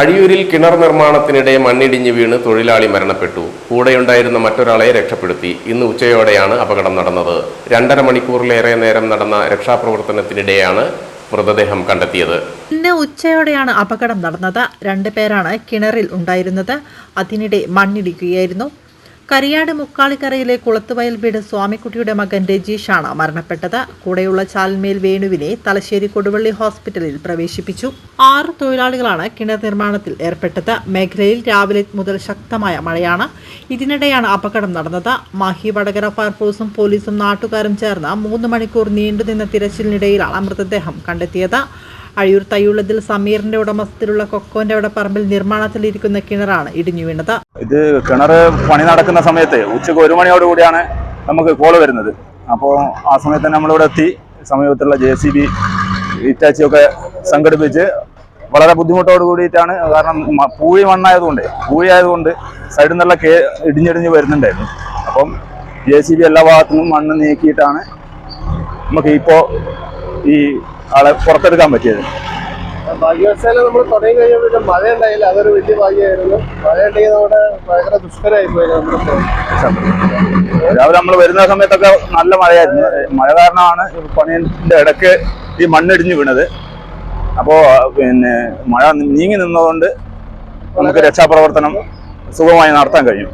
അഴിയൂരിൽ കിണർ നിർമ്മാണത്തിനിടെ മണ്ണിടിഞ്ഞ് വീണ് തൊഴിലാളി മരണപ്പെട്ടു. കൂടെയുണ്ടായിരുന്ന മറ്റൊരാളെ രക്ഷപ്പെടുത്തി. ഇന്ന് ഉച്ചയോടെയാണ് അപകടം നടന്നത്. രണ്ടര മണിക്കൂറിലേറെ നേരം നടന്ന രക്ഷാപ്രവർത്തനത്തിനിടെയാണ് മൃതദേഹം കണ്ടെത്തിയത്. ഇന്ന് ഉച്ചയോടെയാണ് അപകടം നടന്നത്. രണ്ടുപേരാണ് കിണറിൽ ഉണ്ടായിരുന്നത്. അതിനിടെ മണ്ണിടിക്കുകയായിരുന്നു. കരിയാട് മുക്കാളിക്കരയിലെ കുളത്തുവയൽ വീട് സ്വാമിക്കുട്ടിയുടെ മകൻ രജീഷാണ് മരണപ്പെട്ടത്. കൂടെയുള്ള ചാൽമേൽ വേണുവിനെ തലശ്ശേരി കൊടുവള്ളി ഹോസ്പിറ്റലിൽ പ്രവേശിപ്പിച്ചു. ആറ് തൊഴിലാളികളാണ് കിണർ നിർമ്മാണത്തിൽ ഏർപ്പെട്ടത്. മേഖലയിൽ രാവിലെ മുതൽ ശക്തമായ മഴയാണ്. ഇതിനിടെയാണ് അപകടം നടന്നത്. മാഹി വടകര ഫയർഫോഴ്സും പോലീസും നാട്ടുകാരും ചേർന്ന് മൂന്ന് മണിക്കൂർ നീണ്ടുനിന്ന തിരച്ചിലിനിടയിലാണ് മൃതദേഹം കണ്ടെത്തിയത്. അഴിയൂർ തയ്യുള്ളതിൽ സമീറിന്റെ ഉടമസ്ഥത്തിലുള്ള കൊക്കോന്റെ അവിടെ പറമ്പിൽ നിർമ്മാണത്തിലിരിക്കുന്ന കിണറാണ് ഇടിഞ്ഞു വീണത്. ഇത് കിണർ പണി നടക്കുന്ന സമയത്ത് ഉച്ചയ്ക്ക് ഒരു മണിയോടുകൂടിയാണ് നമുക്ക് കോൾ വരുന്നത്. അപ്പോൾ ആ സമയത്ത് തന്നെ നമ്മളിവിടെ എത്തി. സമീപത്തുള്ള ജെ സി ബി ഇറ്റാച്ചിയൊക്കെ സംഘടിപ്പിച്ച് വളരെ ബുദ്ധിമുട്ടോട് കൂടിയിട്ടാണ്. കാരണം പൂഴി മണ്ണായതുകൊണ്ട് പൂഴി ആയതുകൊണ്ട് സൈഡിൽ നിന്നുള്ള കേ ഇടിഞ്ഞിടിഞ്ഞ് വരുന്നുണ്ടായിരുന്നു. അപ്പം ജെ സി ബി എല്ലാ ഭാഗത്തു നിന്നും മണ്ണ് നീക്കിയിട്ടാണ് നമുക്ക് ഇപ്പോൾ ഈ ആളെ പുറത്തെടുക്കാൻ പറ്റിയത്. ഭാഗ്യവശാല നമ്മൾ തുടങ്ങി കഴിഞ്ഞപ്പോൾ മഴ ഉണ്ടായില്ല അതൊരു വലിയ ഭാഗ്യമായിരുന്നു. മഴ ഉണ്ടെങ്കിൽ നമ്മുടെ ഭയങ്കര ദുഷ്കരമായി പോയി രാവിലെ നമ്മൾ വരുന്ന സമയത്തൊക്കെ നല്ല മഴയായിരുന്നു. മഴ കാരണമാണ് പണിയുടെ ഇടയ്ക്ക് ഈ മണ്ണിടിഞ്ഞു വീണത്. അപ്പോൾ പിന്നെ മഴ നീങ്ങി നിന്നതുകൊണ്ട് നമുക്ക് രക്ഷാപ്രവർത്തനം സുഖമായി നടത്താൻ കഴിയും.